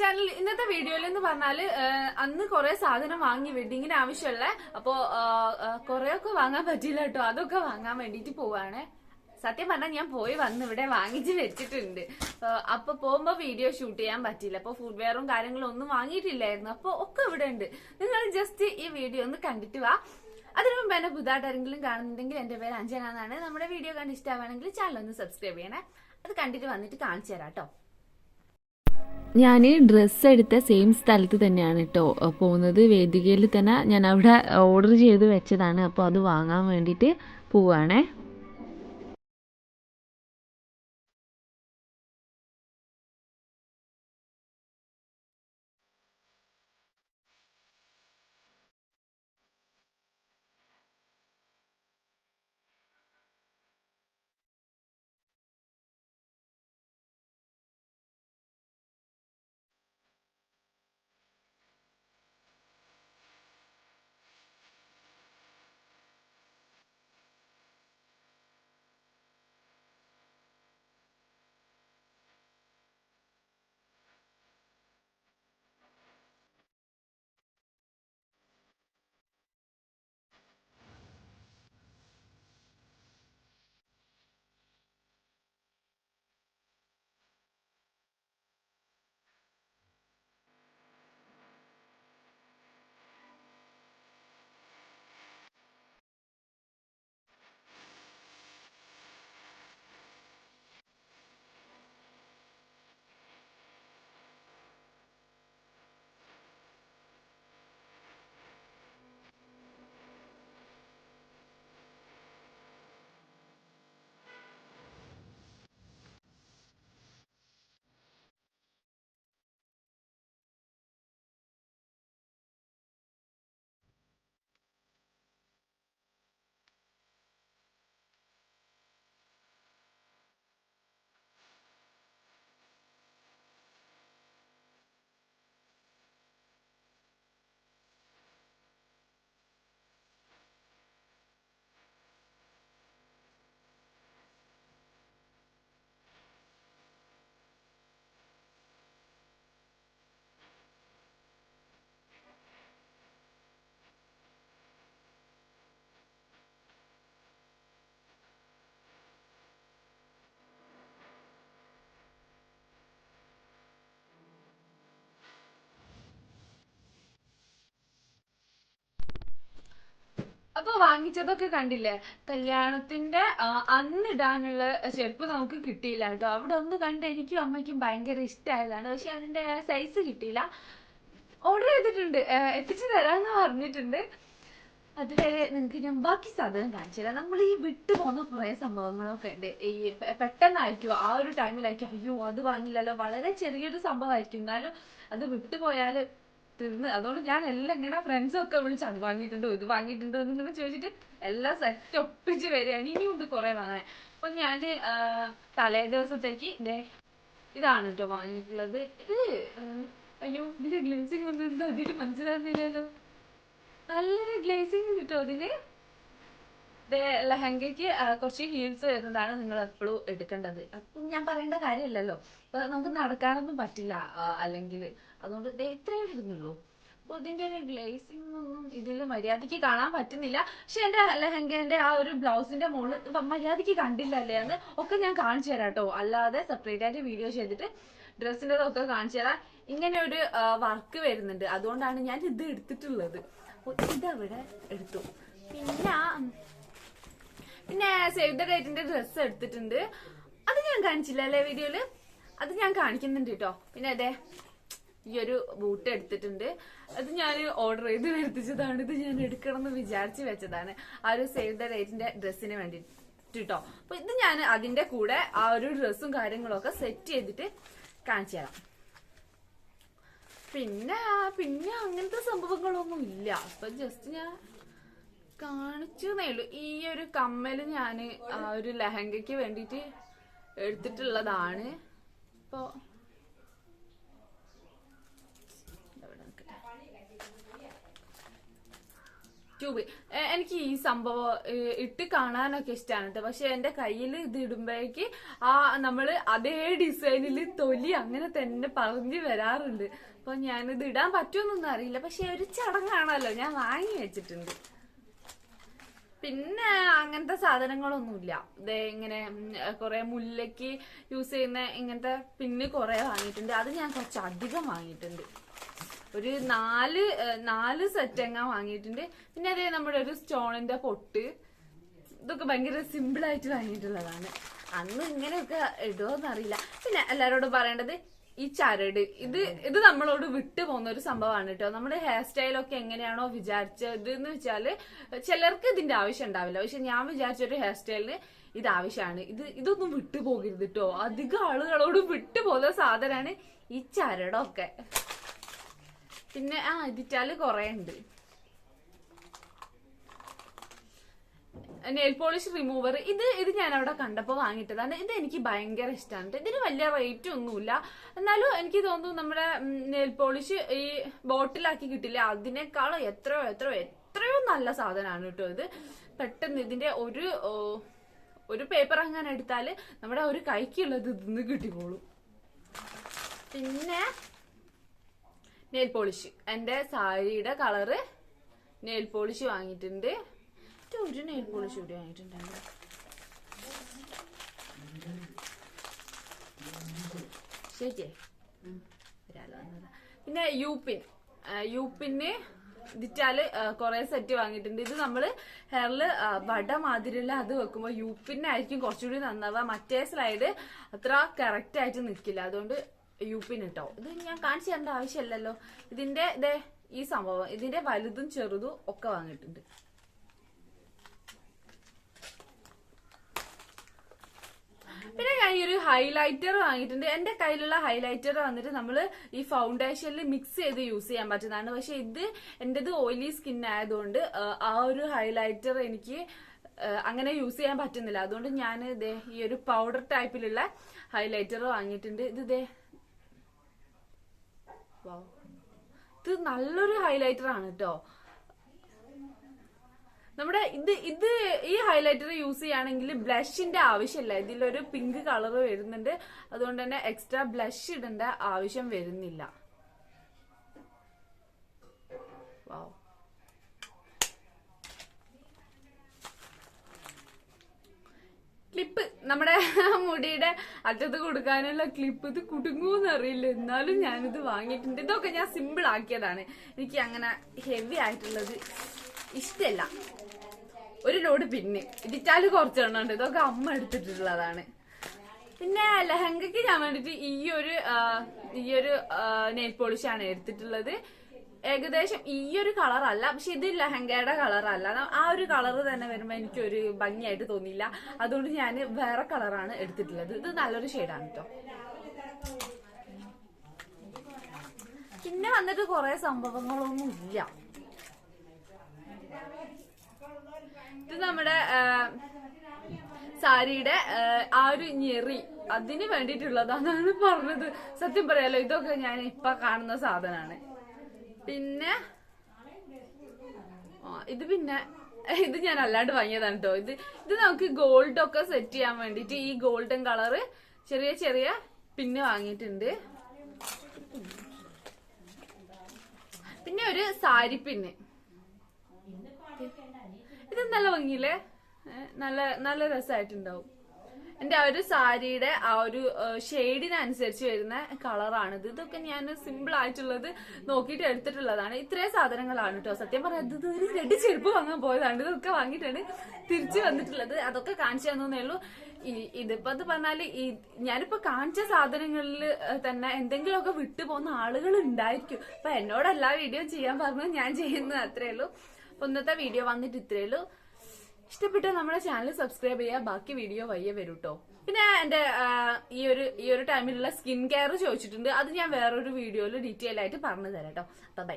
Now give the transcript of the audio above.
Channel ഇന്നത്തെ വീഡിയോയിൽ എന്ന് പറഞ്ഞാൽ അന്ന് കുറെ സാധനം വാങ്ങി വെഡിങ്ങിന് ആവശ്യമുള്ള അപ്പോ കുറെ ഒക്കെ വാങ്ങാൻ പറ്റില്ല കേട്ടോ. അതൊക്കെ വാങ്ങാൻ വേണ്ടിട്ട് പോവാണ്. സത്യം പറഞ്ഞാൽ ഞാൻ പോയി വന്ന് ഇവിടെ വാങ്ങിച്ച് വെച്ചിട്ടുണ്ട്. അപ്പൊ പോകുമ്പോ വീഡിയോ ഷൂട്ട് ചെയ്യാൻ പറ്റില്ല അപ്പൊ ഫുഡ് വെയറും കാര്യങ്ങളും ഒന്നും വാങ്ങിയിട്ടില്ലായിരുന്നു. അപ്പൊ ഒക്കെ ഇവിടെ ഉണ്ട്. നിങ്ങൾ ജസ്റ്റ് ഈ വീഡിയോ ഒന്ന് കണ്ടിട്ട് വാ. അതിനു മുമ്പ് എന്നെ പുതുതായിട്ട് ആരെങ്കിലും കാണുന്നുണ്ടെങ്കിൽ എന്റെ പേര് അഞ്ജന എന്നാണ്. നമ്മുടെ വീഡിയോ കണ്ട് ഇഷ്ടമാണെങ്കിൽ ചാനൽ ഒന്ന് സബ്സ്ക്രൈബ് ചെയ്യണേ. അത് കണ്ടിട്ട് വന്നിട്ട് കാണിച്ചു തരാം കേട്ടോ. ഞാൻ ഡ്രസ്സ് എടുത്ത സെയിം സ്ഥലത്ത് തന്നെയാണ് കേട്ടോ പോകുന്നത് വേദികയിൽ തന്നെ. ഞാൻ അവിടെ ഓർഡർ ചെയ്ത് വെച്ചതാണ്. അപ്പോൾ അത് വാങ്ങാൻ വേണ്ടിയിട്ട് പോവുകയാണേ വാങ്ങിച്ചതൊക്കെ കണ്ടില്ലേ? കല്യാണത്തിന്റെ ആ, അന്ന് ഇടാനുള്ള ചെരുപ്പ് നമുക്ക് കിട്ടിയില്ല കേട്ടോ. അവിടെ ഒന്ന് കണ്ട് എനിക്കും അമ്മയ്ക്കും ഭയങ്കര ഇഷ്ടമായതാണ് പക്ഷെ അതിന്റെ സൈസ് കിട്ടിയില്ല. ഓർഡർ ചെയ്തിട്ടുണ്ട്. എത്തിച്ചു തരാന്ന് പറഞ്ഞിട്ടുണ്ട്. അതുവരെ നിങ്ങൾക്ക് ഞാൻ ബാക്കി സാധനം കാണിച്ചു തരാം. നമ്മൾ ഈ വിട്ടു പോകുന്ന കുറെ സംഭവങ്ങളൊക്കെ ഉണ്ട്. ഈ പെട്ടെന്നായിരിക്കും. ആ ഒരു ടൈമിലായിരിക്കും അയ്യോ അത് വാങ്ങില്ലല്ലോ. വളരെ ചെറിയൊരു സംഭവമായിരിക്കും. എന്നാലും അത് വിട്ടുപോയാൽ തീർന്ന് അതുകൊണ്ട് ഞാൻ എല്ലാം ഇങ്ങനെ ഫ്രണ്ട്സും ഒക്കെ വിളിച്ച് അത് വാങ്ങിയിട്ടുണ്ടോ ഇത് വാങ്ങിയിട്ടുണ്ടോ എന്നിങ്ങനെ ചോദിച്ചിട്ട് എല്ലാം സെറ്റ് ഒപ്പിച്ച് വരികയാണ്. ഇനിയും ഉണ്ട് കുറെ വാങ്ങാൻ. അപ്പൊ ഞാൻ തലേ ദിവസത്തേക്ക് ദേ ഇതാണ് കേട്ടോ വാങ്ങിയിട്ടുള്ളത്. ഇത് അയ്യോ ഇതിന്റെ ഗ്ലേസിംഗ് ഒന്നും എന്താ അതിന് മനസ്സിലാകുന്നില്ലല്ലോ. നല്ലൊരു ഗ്ലേസിംഗ് കിട്ടും അതിന് ലെഹങ്കയ്ക്ക് കുറച്ച് ഹീൽസ് വരുന്നതാണ് നിങ്ങൾ എപ്പോഴും എടുക്കേണ്ടത്. അപ്പം ഞാൻ പറയേണ്ട കാര്യമില്ലല്ലോ. നമുക്ക് നടക്കാനൊന്നും പറ്റില്ല അല്ലെങ്കിൽ അതുകൊണ്ട് ഇത്രയേ ഇടുന്നുള്ളൂ അപ്പൊ ഇതിന്റെ ഒരു ഗ്ലേസിംഗ് ഒന്നും ഇതിൽ മര്യാദയ്ക്ക് കാണാൻ പറ്റുന്നില്ല. പക്ഷെ എന്റെ ലഹങ്കേന്റെ ആ ഒരു ബ്ലൗസിന്റെ മുകളിൽ മര്യാദയ്ക്ക് കണ്ടില്ലല്ലേ എന്ന് ഒക്കെ ഞാൻ കാണിച്ചു തരാം കേട്ടോ. അല്ലാതെ സെപ്പറേറ്റ് ആയിട്ട് വീഡിയോ ചെയ്തിട്ട് ഡ്രസ്സിന്റെ ഒക്കെ കാണിച്ചു തരാം. ഇങ്ങനെ ഒരു വർക്ക് വരുന്നുണ്ട്. അതുകൊണ്ടാണ് ഞാൻ ഇത് എടുത്തിട്ടുള്ളത്. അപ്പൊ ഇതവിടെ എടുത്തു. പിന്നെ പിന്നെ സേവ് ദ ഡേറ്റിന്റെ ഡ്രസ്സ് എടുത്തിട്ടുണ്ട്. അത് ഞാൻ കാണിച്ചില്ല അല്ലേ വീഡിയോയിൽ? അത് ഞാൻ കാണിക്കുന്നുണ്ട് കേട്ടോ പിന്നെ അതെ ഈ ഒരു ബൂട്ട് എടുത്തിട്ടുണ്ട്. അത് ഞാൻ ഓർഡർ ചെയ്ത് വരുത്തിച്ചതാണ്. ഇത് ഞാൻ എടുക്കണം എന്ന് വിചാരിച്ചു വെച്ചതാണ്. ആ ഒരു സേവ് ദ ഡേറ്റിന്റെ ഡ്രസ്സിന് വേണ്ടിട്ട് കേട്ടോ അപ്പൊ ഇത് ഞാൻ അതിന്റെ കൂടെ ആ ഒരു ഡ്രസ്സും കാര്യങ്ങളും ഒക്കെ സെറ്റ് ചെയ്തിട്ട് കാണിച്ചു തരാം. പിന്നെ പിന്നെ അങ്ങനത്തെ സംഭവങ്ങളൊന്നും ഇല്ല. അപ്പൊ ജസ്റ്റ് ഞാൻ കാണിച്ചേ ഉള്ളൂ ഈ ഒരു കമ്മൽ ഞാൻ ആ ഒരു ലഹങ്കയ്ക്ക് വേണ്ടിയിട്ട് എടുത്തിട്ടുള്ളതാണ്. ഇപ്പോ ട്യൂബ് എനിക്ക് ഈ സംഭവം ഇട്ട് കാണാനൊക്കെ ഇഷ്ടമാണ് കേട്ടോ പക്ഷെ എന്റെ കയ്യിൽ ഇത് ഇടുമ്പോഴേക്ക് ആ നമ്മൾ അതേ ഡിസൈനിൽ തൊലി അങ്ങനെ തന്നെ പറഞ്ഞു വരാറുണ്ട്. അപ്പൊ ഞാനിത് ഇടാൻ പറ്റുമെന്നൊന്നും അറിയില്ല. പക്ഷെ ഒരു ചടങ്ങാണല്ലോ. ഞാൻ വാങ്ങി വെച്ചിട്ടുണ്ട്. പിന്നെ അങ്ങനത്തെ സാധനങ്ങളൊന്നുമില്ല. ദേ ഇങ്ങനെ കുറെ മുല്ലയ്ക്ക് യൂസ് ചെയ്യുന്ന ഇങ്ങനത്തെ പിന്നെ കുറെ വാങ്ങിയിട്ടുണ്ട്. അത് ഞാൻ കുറച്ച് അധികം വാങ്ങിയിട്ടുണ്ട്. ഒരു നാല് നാല് സെറ്റ് എങ്ങാൻ വാങ്ങിയിട്ടുണ്ട്. പിന്നെ അതേ നമ്മുടെ ഒരു സ്റ്റോണിന്റെ പൊട്ട്. ഇതൊക്കെ ഭയങ്കര സിമ്പിൾ ആയിട്ട് വാങ്ങിയിട്ടുള്ളതാണ്. അന്ന് ഇങ്ങനെയൊക്കെ ഇടുമോന്നറിയില്ല പിന്നെ എല്ലാരോടും പറയേണ്ടത് ഈ ചരട് ഇത് ഇത് നമ്മളോട് വിട്ടു പോകുന്ന ഒരു സംഭവമാണ് കേട്ടോ. നമ്മുടെ ഹെയർ സ്റ്റൈലൊക്കെ എങ്ങനെയാണോ വിചാരിച്ചത് എന്ന് വെച്ചാൽ ചിലർക്ക് ഇതിന്റെ ആവശ്യം ഉണ്ടാവില്ല. പക്ഷെ ഞാൻ വിചാരിച്ച ഒരു ഹെയർ സ്റ്റൈലിന് ഇത് ആവശ്യമാണ്. ഇത് ഇതൊന്നും വിട്ടു പോകരുത് കേട്ടോ. അധികം ആളുകളോട് വിട്ടു പോകുന്ന സാധനമാണ് ഈ ചരടൊക്കെ. പിന്നെ ആ ഇതിറ്റാൽ കൊറേ ഉണ്ട് നെയിൽ പോളിഷ് റിമൂവർ. ഇത് ഇത് ഞാൻ അവിടെ കണ്ടപ്പോൾ വാങ്ങിയിട്ടതാണ്. ഇത് എനിക്ക് ഭയങ്കര ഇഷ്ടമാണ് ഇതിന് വലിയ റേറ്റ് ഒന്നുമില്ല. എന്നാലും എനിക്ക് തോന്നുന്നു നമ്മുടെ നെയിൽ പോളിഷ് ഈ ബോട്ടിലാക്കി കിട്ടില്ല? അതിനേക്കാളും എത്രയോ എത്രയോ എത്രയോ നല്ല സാധനമാണ് കേട്ടോ ഇത്. പെട്ടെന്ന് ഇതിന്റെ ഒരു ഒരു പേപ്പർ അങ്ങനെ എടുത്താൽ നമ്മുടെ ഒരു കൈക്കുള്ളത് ഇതിന്ന് കിട്ടിക്കോളും. പിന്നെ നെയിൽ പോളിഷ്. എന്റെ സാരിയുടെ കളറ് നെയിൽ പോളിഷ് വാങ്ങിയിട്ടുണ്ട്. ഇത് ഒരു നെയിൽ പോളിഷ് കൂടി വാങ്ങിയിട്ടുണ്ടായിരുന്നു. ശരിയേ? പിന്നെ യു പിന്നെ യൂപ്പിൻ യൂപ്പിന് ഇതിറ്റാൽ കുറെ സെറ്റ് വാങ്ങിയിട്ടുണ്ട്. ഇത് നമ്മൾ ഹെയറിൽ വട മാതിരിയുള്ള അത് വെക്കുമ്പോൾ യൂപ്പിനായിരിക്കും കുറച്ചുകൂടി നന്നാവുക. മറ്റേ സ്ലൈഡ് അത്ര കറക്റ്റ് ആയിട്ട് നിൽക്കില്ല. അതുകൊണ്ട് യൂപ്പിൻ ഇട്ടോ. ഇത് ഞാൻ കാണിച്ചു തരേണ്ട ആവശ്യമില്ലല്ലോ. ഇതിന്റെ ഇതേ ഈ സംഭവം. ഇതിന്റെ വലുതും ചെറുതും ഒക്കെ വാങ്ങിയിട്ടുണ്ട് പിന്നെ ഞാൻ ഈ ഒരു ഹൈലൈറ്റർ വാങ്ങിയിട്ടുണ്ട്. എന്റെ കയ്യിലുള്ള ഹൈലൈറ്റർ വന്നിട്ട് നമ്മൾ ഈ ഫൗണ്ടേഷനിൽ മിക്സ് ചെയ്ത് യൂസ് ചെയ്യാൻ പറ്റുന്നതാണ്. പക്ഷെ ഇത് എന്റേത് ഓയിലി സ്കിൻ ആയതുകൊണ്ട് ആ, ഒരു ഹൈലൈറ്റർ എനിക്ക് അങ്ങനെ യൂസ് ചെയ്യാൻ പറ്റുന്നില്ല. അതുകൊണ്ട് ഞാൻ ഇതേ ഈ ഒരു പൗഡർ ടൈപ്പിലുള്ള ഹൈലൈറ്റർ വാങ്ങിയിട്ടുണ്ട്. ഇത് ഇതേ. ഇത് നല്ലൊരു ഹൈലൈറ്റർ ആണ് കേട്ടോ നമ്മുടെ ഇത് ഇത് ഈ ഹൈലൈറ്റർ യൂസ് ചെയ്യുകയാണെങ്കിൽ ബ്ലഷിന്റെ ആവശ്യമില്ല. ഇതിലൊരു പിങ്ക് കളർ വരുന്നുണ്ട്. അതുകൊണ്ട് തന്നെ എക്സ്ട്രാ ബ്ലഷ് ഇടേണ്ട ആവശ്യം വരുന്നില്ല. ക്ലിപ്പ് നമ്മുടെ മുടിയുടെ അറ്റത്ത് കൊടുക്കാനുള്ള ക്ലിപ്പ് ഇത് കുടുങ്ങൂന്ന് അറിയില്ല. എന്നാലും ഞാനിത് വാങ്ങിയിട്ടുണ്ട്. ഇതൊക്കെ ഞാൻ സിമ്പിൾ ആക്കിയതാണ്. എനിക്ക് അങ്ങനെ ഹെവി ആയിട്ടുള്ളത് ഇഷ്ടമല്ല ഒരു ലോഡ് പിന്നെ. ഇതിറ്റാൽ കുറച്ചെണ്ണം ഉണ്ട് ഇതൊക്കെ അമ്മ എടുത്തിട്ടുള്ളതാണ്. പിന്നെ ലഹങ്കയ്ക്ക് ഞാൻ വേണ്ടിട്ട് ഈ ഒരു ഈ ഒരു നെയിൽ പോളിഷാണ് എടുത്തിട്ടുള്ളത്. ഏകദേശം ഈ ഒരു കളർ അല്ല. പക്ഷെ ഇത് ലഹങ്കയുടെ കളറല്ല ആ ഒരു കളർ തന്നെ വരുമ്പോ എനിക്കൊരു ഭംഗിയായിട്ട് തോന്നിയില്ല. അതുകൊണ്ട് ഞാൻ വേറെ കളറാണ് എടുത്തിട്ടുള്ളത്. ഇത് നല്ലൊരു ഷെയ്ഡാണ് കേട്ടോ പിന്നെ വന്നിട്ട് കുറെ സംഭവങ്ങളൊന്നും ഇല്ല. ഇത് നമ്മുടെ സാരിയുടെ ആ, ഒരു ഞെറി. അതിന് വേണ്ടിയിട്ടുള്ളതാണെന്നാണ് പറഞ്ഞത്. സത്യം പറയാലോ ഇതൊക്കെ ഞാൻ ഇപ്പൊ കാണുന്ന സാധനമാണ് പിന്നെ ഇത് പിന്നെ ഇത് ഞാൻ അല്ലാണ്ട് വാങ്ങിയതാണ് കേട്ടോ ഇത് ഇത് നമുക്ക് ഗോൾഡ് ഒക്കെ സെറ്റ് ചെയ്യാൻ വേണ്ടിട്ട് ഈ ഗോൾഡൻ കളറ് ചെറിയ ചെറിയ പിന്നെ വാങ്ങിയിട്ടുണ്ട്. പിന്നെ ഒരു സാരി പിന്ന് ഇത് നല്ല ഭംഗിയില്ലേ? നല്ല നല്ല രസമായിട്ടുണ്ടാവും എന്റെ ആ ഒരു സാരിയുടെ ആ ഒരു ഷെയ്ഡിനനുസരിച്ച് വരുന്ന കളറാണിത്. ഇതൊക്കെ ഞാൻ സിമ്പിൾ ആയിട്ടുള്ളത് നോക്കിയിട്ട് എടുത്തിട്ടുള്ളതാണ്. ഇത്രയും സാധനങ്ങളാണ് കേട്ടോ സത്യം പറയാം ഇത് ഒരു രണ്ട് ചെരുപ്പ് വാങ്ങാൻ പോയതാണ്. ഇതൊക്കെ വാങ്ങിയിട്ടാണ് തിരിച്ചു വന്നിട്ടുള്ളത്. അതൊക്കെ കാണിച്ചു തന്നേ ഉള്ളൂ. ഇതിപ്പോ അത് പറഞ്ഞാൽ ഈ ഞാനിപ്പോ കാണിച്ച സാധനങ്ങളിൽ തന്നെ എന്തെങ്കിലുമൊക്കെ വിട്ടുപോകുന്ന ആളുകൾ ഉണ്ടായിരിക്കും. അപ്പൊ എന്നോട് എല്ലാ വീഡിയോ ചെയ്യാൻ പറഞ്ഞു ഞാൻ ചെയ്യുന്നത് അത്രേ ഉള്ളൂ. അപ്പൊ ഇന്നത്തെ വീഡിയോ വന്നിട്ട് ഇത്രേ ഉള്ളൂ. ഇഷ്ടപ്പെട്ട നമ്മുടെ ചാനൽ സബ്സ്ക്രൈബ് ചെയ്യുക ബാക്കി വീഡിയോ വയ്യ വരും കേട്ടോ പിന്നെ എന്റെ ഈ ഒരു ഈ ഒരു ടൈമിലുള്ള സ്കിൻ കെയർ ചോദിച്ചിട്ടുണ്ട്. അത് ഞാൻ വേറൊരു വീഡിയോയിൽ ഡീറ്റെയിൽ ആയിട്ട് പറഞ്ഞു തരാം കേട്ടോ ബൈ